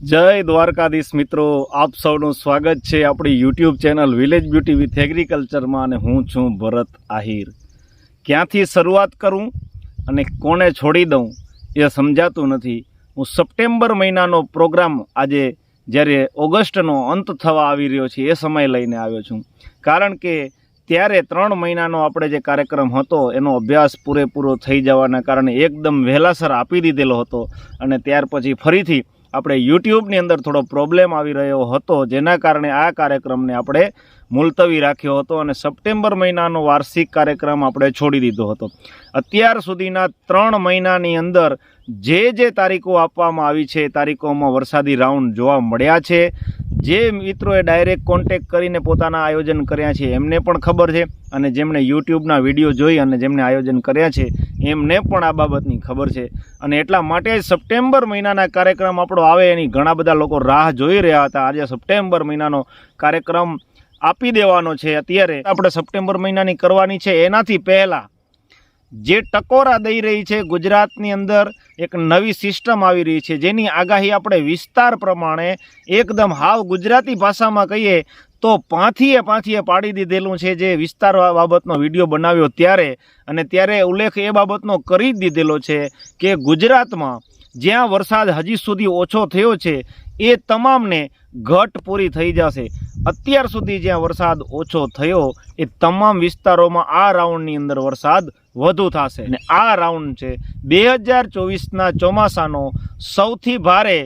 જય દ્વારકાધીશ મિત્રો, આપ સૌનું સ્વાગત છે આપણી YouTube channel village beauty with એગ્રીકલ્ચરમાં અને હું છું ભરત આહિર. ક્યાંથી શરૂઆત કરું અને કોને છોડી દઉં એ સમજાતું નથી. હું સપ્ટેમ્બર મહિનાનો પ્રોગ્રામ આજે જ્યારે ઓગસ્ટનો અંત થવા આવી રહ્યો છે એ સમય લઈને આવ્યો છું. કારણ કે ત્યારે ત્રણ મહિનાનો આપણે જે કાર્યક્રમ હતો એનો અભ્યાસ પૂરેપૂરો થઈ જવાના કારણે એકદમ વહેલાસર આપી દીધેલો હતો અને ત્યાર પછી ફરીથી આપણે યુટ્યુબની અંદર થોડો પ્રોબ્લેમ આવી રહ્યો હતો જેના કારણે આ કાર્યક્રમને આપણે મુલતવી રાખ્યો હતો અને સપ્ટેમ્બર મહિનાનો વાર્ષિક કાર્યક્રમ આપણે છોડી દીધો હતો. અત્યાર સુધીના ત્રણ મહિનાની અંદર જે જે તારીખો આપવામાં આવી છે એ તારીખોમાં વરસાદી રાઉન્ડ જોવા મળ્યા છે. જે મિત્રોએ ડાયરેક્ટ કોન્ટેક કરીને પોતાના આયોજન કર્યા છે એમને પણ ખબર છે અને જેમણે યુટ્યુબના વીડિયો જોઈ અને જેમણે આયોજન કર્યા છે એમને પણ આ બાબતની ખબર છે. અને એટલા માટે જ સપ્ટેમ્બર મહિનાના કાર્યક્રમ આપણો આવે એની ઘણા બધા લોકો રાહ જોઈ રહ્યા હતા. આજે સપ્ટેમ્બર મહિનાનો કાર્યક્રમ આપી દેવાનો છે અત્યારે. આપણે સપ્ટેમ્બર મહિનાની કરવાની છે. એનાથી પહેલાં જે ટકોરા દઈ રહી છે ગુજરાતની અંદર એક નવી સિસ્ટમ આવી રહી છે. જેની આગાહી આપણે વિસ્તાર પ્રમાણે એકદમ હાવ ગુજરાતી ભાષામાં કહીએ તો પાંથીએ પાંથીએ પાડી દીધેલું છે જે વિસ્તાર બાબતનો વીડિયો બનાવ્યો ત્યારે. અને ત્યારે ઉલ્લેખ એ બાબતનો કરી દીધેલો છે કે ગુજરાતમાં જ્યાં વરસાદ હજી સુધી ઓછો થયો છે, એ તમામને ઘટ પૂરી થઈ જશે. અત્યાર સુધી જ્યાં વરસાદ ઓછો થયો, એ તમામ વિસ્તારોમાં આ રાઉન્ડની અંદર વરસાદ વધુ થશે. અને આ રાઉન્ડ છે બે હજાર ચોવીસના ચોમાસાનો સૌથી ભારે,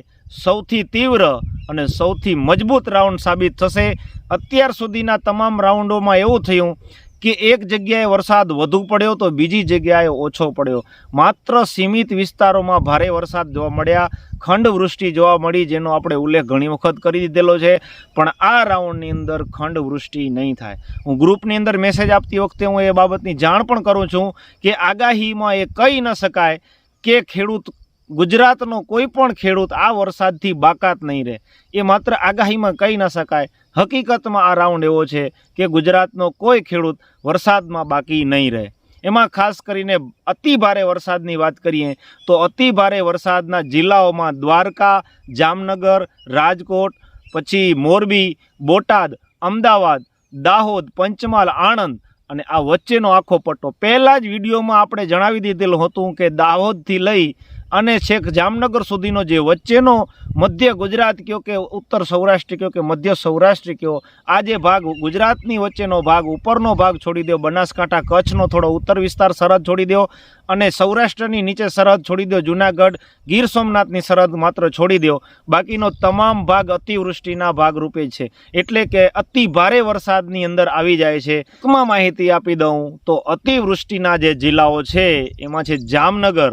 સૌથી તીવ્ર અને સૌથી મજબૂત રાઉન્ડ સાબિત થશે. અત્યાર સુધીના તમામ રાઉન્ડોમાં એવું થયું કે એક જગ્યાએ વરસાદ વધુ પડ્યો તો બીજી જગ્યાએ ઓછો પડ્યો. માત્ર સીમિત વિસ્તારોમાં ભારે વરસાદ જોવા મળ્યા. ખંડવૃષ્ટિ જોવા મળી, જેનો આપણે ઉલ્લેખ ઘણી વખત કરી દીધેલો છે. પણ આ રાઉન્ડની અંદર ખંડવૃષ્ટિ નહીં થાય. હું ગ્રુપની અંદર મેસેજ આપતી વખતે હું એ બાબતની જાણ પણ કરું છું કે આગાહીમાં એ કહી ન શકાય કે ખેડૂત ગુજરાતનો કોઈ પણ ખેડૂત આ વરસાદથી બાકાત નહીં રહે. એ માત્ર આગાહીમાં કહી ન શકાય. હકીકતમાં આ રાઉન્ડ એવો છે કે ગુજરાતનો કોઈ ખેડૂત વરસાદમાં બાકી નહીં રહે. એમાં ખાસ કરીને અતિ ભારે વરસાદની વાત કરીએ તો અતિ ભારે વરસાદના જિલ્લાઓમાં દ્વારકા, જામનગર, રાજકોટ, પછી મોરબી, બોટાદ, અમદાવાદ, દાહોદ, પંચમહાલ, આણંદ અને આ વચ્ચેનો આખો પટ્ટો. પહેલાં જ વિડીયોમાં આપણે જણાવી દીધેલું હતું કે દાહોદથી લઈ અને છેક જામનગર સુધીનો જે વચ્ચેનો મધ્ય ગુજરાત કયો કે ઉત્તર સૌરાષ્ટ્ર કયો કે મધ્ય સૌરાષ્ટ્ર કયો, આ જે ભાગ ગુજરાતની વચ્ચેનો ભાગ, ઉપરનો ભાગ છોડી દો, બનાસકાંઠા કચ્છનો થોડો ઉત્તર વિસ્તાર સરહદ છોડી દો અને સૌરાષ્ટ્રની નીચે સરહદ છોડી દો, જુનાગઢ, ગીર સોમનાથની સરહદ માત્ર છોડી દો. બાકીનો તમામ ભાગ અતિવૃષ્ટિના ભાગ રૂપે છે. એટલે કે અતિ ભારે વરસાદની અંદર આવી જાય છે. ટૂંકમાં માહિતી આપી દઉં તો અતિવૃષ્ટિના જે જિલ્લાઓ છે, એમાં છે જામનગર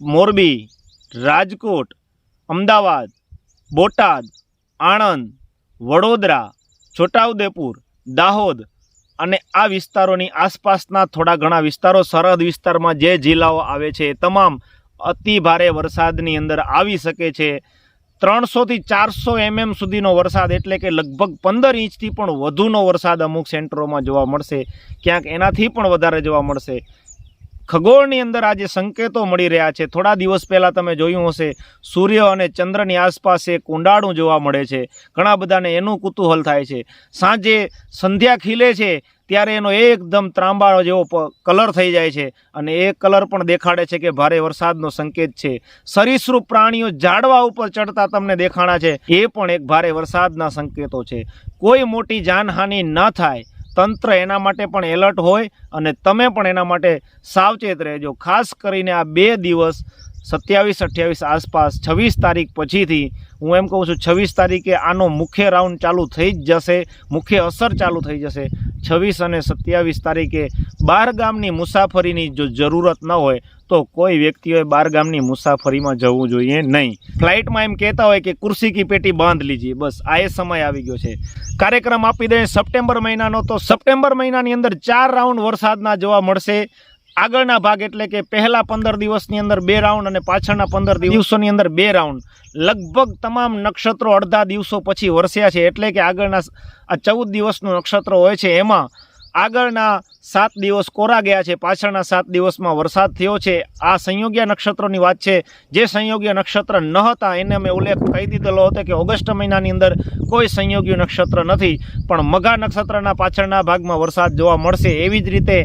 મોરબી, રાજકોટ, અમદાવાદ, બોટાદ, આણંદ, વડોદરા, છોટાઉદેપુર, દાહોદ અને આ વિસ્તારોની આસપાસના થોડા ઘણા વિસ્તારો સરહદ વિસ્તારમાં જે જિલ્લાઓ આવે છે એ તમામ અતિ ભારે વરસાદની અંદર આવી શકે છે. ત્રણસોથી ચારસો એમએમ સુધીનો વરસાદ એટલે કે લગભગ પંદર ઇંચથી પણ વધુનો વરસાદ અમુક સેન્ટરોમાં જોવા મળશે. ક્યાંક એનાથી પણ વધારે જોવા મળશે. ખગોળની અંદર આજે સંકેતો મળી રહ્યા છે. થોડા દિવસ પહેલાં તમે જોયું હશે, સૂર્ય અને ચંદ્રની આસપાસ એક કુંડાળું જોવા મળે છે. ઘણા બધાને એનું કુતૂહલ થાય છે. સાંજે સંધ્યા ખીલે છે, ત્યારે એનો એકદમ ત્રાંબા જેવો કલર થઈ જાય છે અને એ કલર પણ દેખાડે છે કે ભારે વરસાદનો સંકેત છે. સરીસૃપ પ્રાણીઓ ઝાડવા ઉપર ચડતા તમને દેખાણા છે. એ પણ એક ભારે વરસાદના સંકેતો છે. કોઈ મોટી જાનહાનિ ન થાય. તંત્ર એના માટે પણ એલર્ટ હોય અને તમે પણ એના માટે સાવચેત રહેજો. ખાસ કરીને આ બે દિવસ સત્યાવીસ અઠ્યાવીસ આસપાસ છવ્વીસ તારીખ પછીથી હું એમ કહું છું, છવ્વીસ તારીખે આનો મુખ્ય રાઉન્ડ ચાલુ થઈ જ જશે, મુખ્ય અસર ચાલુ થઈ જશે. છવ્વીસ અને સત્યાવીસ તારીખે બહાર ગામની મુસાફરીની જો જરૂરત ન હોય, તો કોઈ વ્યક્તિઓએ બહાર ગામની મુસાફરીમાં જવું જોઈએ નહીં. ફ્લાઇટમાં એમ કહેતા હોય કે કુર્સી કી પેટી બાંધ લીજીએ, બસ, આ એ સમય આવી ગયો છે. કાર્યક્રમ આપી દઈએ સપ્ટેમ્બર મહિનાનો, તો સપ્ટેમ્બર મહિનાની અંદર ચાર રાઉન્ડ વરસાદના જોવા મળશે. આગળના ભાગ એટલે કે પહેલા પંદર દિવસની અંદર બે રાઉન્ડ અને પાછળના પંદર દિવસોની અંદર બે રાઉન્ડ. લગભગ તમામ નક્ષત્રો અડધા દિવસો પછી વરસ્યા છે. એટલે કે આગળના આ ચૌદ દિવસનું નક્ષત્ર હોય છે. એમાં આગળના સાત દિવસ કોરા ગયા છે. પાછળના સાત દિવસમાં વરસાદ થયો છે. આ સંયોગ્ય નક્ષત્રોની વાત છે. જે સંયોગ્ય નક્ષત્ર ન હતા એને મેં ઉલ્લેખ કહી દીધેલો હતો કે ઓગસ્ટ મહિનાની અંદર કોઈ સંયોગ્ય નક્ષત્ર નથી. પણ મઘા નક્ષત્રના પાછળના ભાગમાં વરસાદ જોવા મળશે. એવી જ રીતે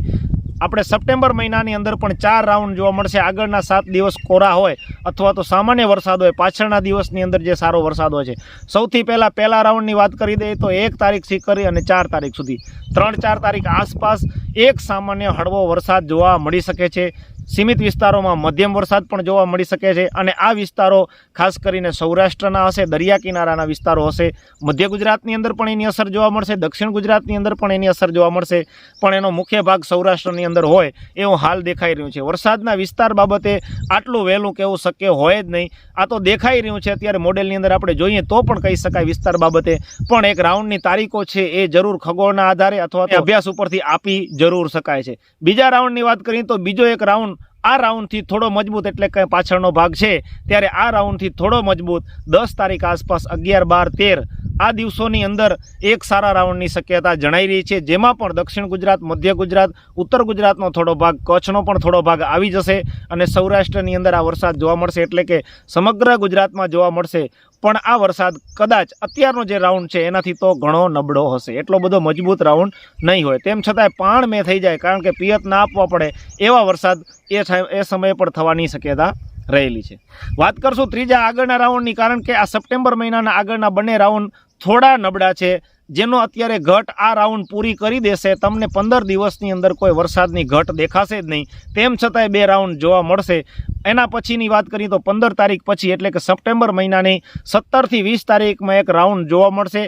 આપણે સપ્ટેમ્બર મહિનાની અંદર પણ ચાર રાઉન્ડ જોવા મળશે. આગળના સાત દિવસ કોરા હોય અથવા તો સામાન્ય વરસાદ હોય, પાછળના દિવસની અંદર જે સારો વરસાદ હોય છે. સૌથી પહેલાં પહેલા રાઉન્ડની વાત કરી દઈએ તો એક તારીખથી કરી અને ચાર તારીખ સુધી. ત્રણ ચાર તારીખ આસપાસ એક સામાન્ય હળવો વરસાદ જોવા મળી શકે છે. સીમિત વિસ્તારોમાં મધ્યમ વરસાદ પણ જોવા મળી શકે છે અને આ વિસ્તારો ખાસ કરીને સૌરાષ્ટ્રના હશે, દરિયા કિનારાના વિસ્તારો હશે. મધ્ય ગુજરાતની અંદર પણ એની અસર જોવા મળશે, દક્ષિણ ગુજરાતની અંદર પણ એની અસર જોવા મળશે. પણ એનો મુખ્ય ભાગ સૌરાષ્ટ્રની અંદર હોય એવું હાલ દેખાઈ રહ્યું છે. વરસાદના વિસ્તાર બાબતે આટલું વહેલું કહેવું શક્ય હોય જ નહીં. આ તો દેખાઈ રહ્યું છે, અત્યારે મોડેલની અંદર આપણે જોઈએ તો પણ કહી શકાય વિસ્તાર બાબતે. પણ એક રાઉન્ડની તારીખો છે, એ જરૂર ખગોળના આધારે અથવા અભ્યાસ ઉપરથી આપી જરૂર શકાય છે. બીજા રાઉન્ડની વાત કરીએ તો બીજો એક રાઉન્ડ આ રાઉન્ડથી થોડો મજબૂત એટલે કે પાછળનો ભાગ છે. ત્યારે આ રાઉન્ડથી થોડો મજબૂત દસ તારીખ આસપાસ અગિયાર બાર તેર આ દિવસોની અંદર એક સારા રાઉન્ડની શક્યતા જણાઈ રહી છે. જેમાં પણ દક્ષિણ ગુજરાત, મધ્ય ગુજરાત, ઉત્તર ગુજરાતનો થોડો ભાગ, કચ્છનો પણ થોડો ભાગ આવી જશે અને સૌરાષ્ટ્રની અંદર આ વરસાદ જોવા મળશે. એટલે કે સમગ્ર ગુજરાતમાં જોવા મળશે. પણ આ વરસાદ કદાચ અત્યારનો જે રાઉન્ડ છે, એનાથી તો ઘણો નબળો હશે. એટલો બધો મજબૂત રાઉન્ડ નહીં હોય. તેમ છતાંય પાણ મેં થઈ જાય, કારણ કે પિયત ના આપવા પડે એવા વરસાદ એ એ સમયે પણ થવાની શક્યતા રહેલી છે. વાત કરશું ત્રીજા આગળના રાઉન્ડની, કારણ કે આ સપ્ટેમ્બર મહિનાના આગળના બંને રાઉન્ડ થોડા નબળા છે, જેનો અત્યારે ઘટ આ રાઉન્ડ પૂરી કરી દેશે, તમને પંદર દિવસની અંદર કોઈ વરસાદની ઘટ દેખાશે જ નહીં. તેમ છતાંય બે રાઉન્ડ જોવા મળશે. એના પછીની વાત કરીએ તો પંદર તારીખ પછી, એટલે કે સપ્ટેમ્બર મહિનાની સત્તરથી વીસ તારીખમાં એક રાઉન્ડ જોવા મળશે.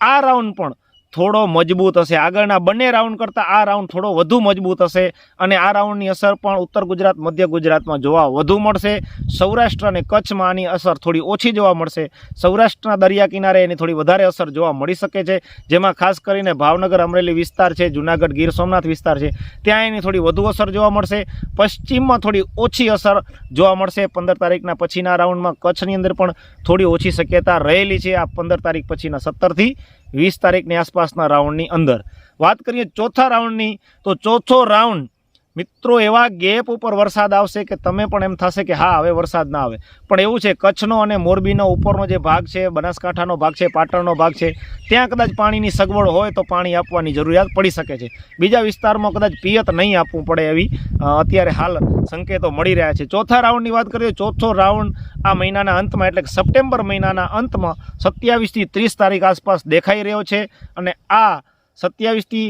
આ રાઉન્ડ પણ થોડો મજબૂત હશે. આગળના બંને રાઉન્ડ કરતાં આ રાઉન્ડ થોડો વધુ મજબૂત હશે અને આ રાઉન્ડની અસર પણ ઉત્તર ગુજરાત, મધ્ય ગુજરાતમાં જોવા વધુ મળશે. સૌરાષ્ટ્ર અને કચ્છમાં આની અસર થોડી ઓછી જોવા મળશે. સૌરાષ્ટ્રના દરિયા કિનારે એની થોડી વધારે અસર જોવા મળી શકે છે. જેમાં ખાસ કરીને ભાવનગર, અમરેલી વિસ્તાર છે, જુનાગઢ, ગીર સોમનાથ વિસ્તાર છે. ત્યાં એની થોડી વધુ અસર જોવા મળશે. પશ્ચિમમાં થોડી ઓછી અસર જોવા મળશે. પંદર તારીખના પછીના રાઉન્ડમાં કચ્છની અંદર પણ થોડી ઓછી શક્યતા રહેલી છે. આ પંદર તારીખ પછીના સત્તરથી વીસ તારીખની આસપાસના રાઉન્ડની અંદર. વાત કરીએ ચોથા રાઉન્ડની તો ચોથો રાઉન્ડ મિત્રો, એવા ગેપ ઉપર વરસાદ આવશે કે તમે પણ એમ થશે કે હા, હવે વરસાદ ના આવે. પણ એવું છે, કચ્છનો અને મોરબીનો ઉપરનો જે ભાગ છે, બનાસકાંઠાનો ભાગ છે, પાટણનો ભાગ છે, ત્યાં કદાચ પાણીની સગવડ હોય તો પાણી આપવાની જરૂરિયાત પડી શકે છે. બીજા વિસ્તારમાં કદાચ પિયત નહીં આપવું પડે એવી અત્યારે હાલ સંકેતો મળી રહ્યા છે. ચોથા રાઉન્ડની વાત કરીએ, ચોથો રાઉન્ડ આ મહિનાના અંતમાં, એટલે કે સપ્ટેમ્બર મહિનાના અંતમાં સત્યાવીસથી ત્રીસ તારીખ આસપાસ દેખાઈ રહ્યો છે. અને આ સત્યાવીસથી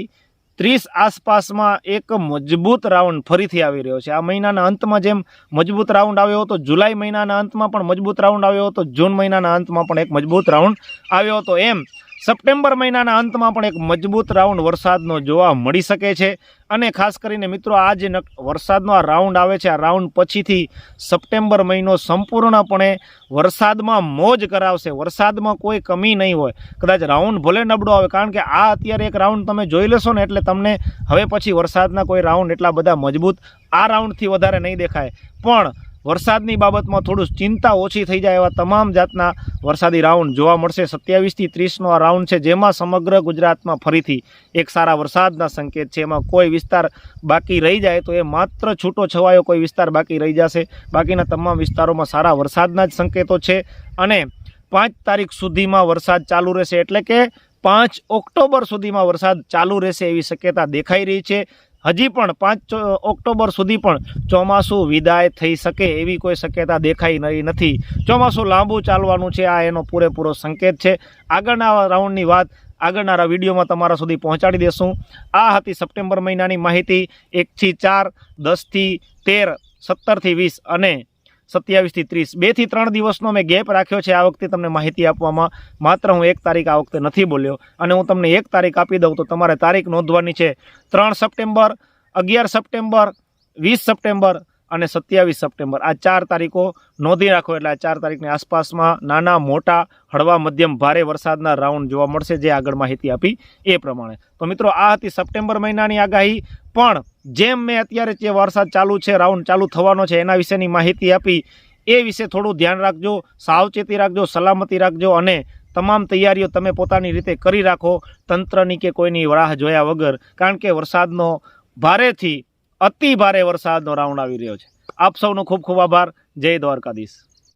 ત્રીસ આસપાસમાં એક મજબૂત રાઉન્ડ ફરીથી આવી રહ્યો છે. આ મહિનાના અંતમાં જેમ મજબૂત રાઉન્ડ આવ્યો હતો, જુલાઈ મહિનાના અંતમાં પણ મજબૂત રાઉન્ડ આવ્યો હતો, જૂન મહિનાના અંતમાં પણ એક મજબૂત રાઉન્ડ આવ્યો હતો. એમ સપ્ટેમ્બર મહિનાના અંતમાં પણ એક મજબૂત રાઉન્ડ વરસાદનો જોવા મળી શકે છે. અને ખાસ કરીને મિત્રો, આ જે વરસાદનો આ રાઉન્ડ આવે છે, આ રાઉન્ડ પછીથી સપ્ટેમ્બર મહિનો સંપૂર્ણપણે વરસાદમાં મોજ કરાવશે. વરસાદમાં કોઈ કમી નહીં હોય. કદાચ રાઉન્ડ ભલે નબળો આવે, કારણ કે આ અત્યારે એક રાઉન્ડ તમે જોઈ લેશો ને, એટલે તમને હવે પછી વરસાદના કોઈ રાઉન્ડ એટલા બધા મજબૂત આ રાઉન્ડથી વધારે નહીં દેખાય. પણ વરસાદની બાબતમાં થોડું ચિંતા ઓછી થઈ જાય એવા તમામ જાતના વરસાદી રાઉન્ડ જોવા મળશે. સત્યાવીસથી ત્રીસનો આ રાઉન્ડ છે, જેમાં સમગ્ર ગુજરાતમાં ફરીથી એક સારા વરસાદના સંકેત છે. એમાં કોઈ વિસ્તાર બાકી રહી જાય તો એ માત્ર છૂટો છવાયો કોઈ વિસ્તાર બાકી રહી જશે. બાકીના તમામ વિસ્તારોમાં સારા વરસાદના જ સંકેતો છે અને પાંચ તારીખ સુધીમાં વરસાદ ચાલુ રહેશે. એટલે કે પાંચ ઓક્ટોબર સુધીમાં વરસાદ ચાલુ રહેશે એવી શક્યતા દેખાઈ રહી છે. હજી પણ પાંચ ઓક્ટોબર સુધી પણ ચોમાસું વિદાય થઈ શકે એવી કોઈ શક્યતા દેખાઈ રહી નથી. ચોમાસું લાંબુ ચાલવાનું છે, આ એનો પૂરેપૂરો સંકેત છે. આગળના રાઉન્ડની વાત આગળના વિડીયોમાં તમારા સુધી પહોંચાડી દેશું. આ હતી સપ્ટેમ્બર મહિનાની માહિતી એકથી ચાર, દસથી તેર, સત્તરથી વીસ અને સત્યાવીસથી ત્રીસ. બેથી ત્રણ દિવસનો મેં ગેપ રાખ્યો છે આ વખતે તમને માહિતી આપવામાં. માત્ર હું એક તારીખ આ વખતે નથી બોલ્યો. અને હું તમને એક તારીખ આપી દઉં તો તમારે તારીખ નોંધવાની છે. ત્રણ સપ્ટેમ્બર, અગિયાર સપ્ટેમ્બર, વીસ સપ્ટેમ્બર અને સત્યાવીસ સપ્ટેમ્બર. આ ચાર તારીખો નોંધી રાખો એટલે આ ચાર તારીખની આસપાસમાં નાના, મોટા, હળવા, મધ્યમ, ભારે વરસાદના રાઉન્ડ જોવા મળશે. જે આગળ માહિતી આપી એ પ્રમાણે. તો મિત્રો, આ હતી સપ્ટેમ્બર મહિનાની આગાહી. પણ જેમ મેં અત્યારે જે વરસાદ ચાલુ છે, રાઉન્ડ ચાલુ થવાનો છે, એના વિશેની માહિતી આપી, એ વિશે થોડું ધ્યાન રાખજો, સાવચેતી રાખજો, સલામતી રાખજો અને તમામ તૈયારીઓ તમે પોતાની રીતે કરી રાખો, તંત્રની કે કોઈની રાહ જોયા વગર. કારણ કે વરસાદનો ભારેથી અતિ ભારે વરસાદનો રાઉન્ડ આવી રહ્યો છે. આપ સૌનો ખૂબ ખૂબ આભાર. જય દ્વારકાધીશ.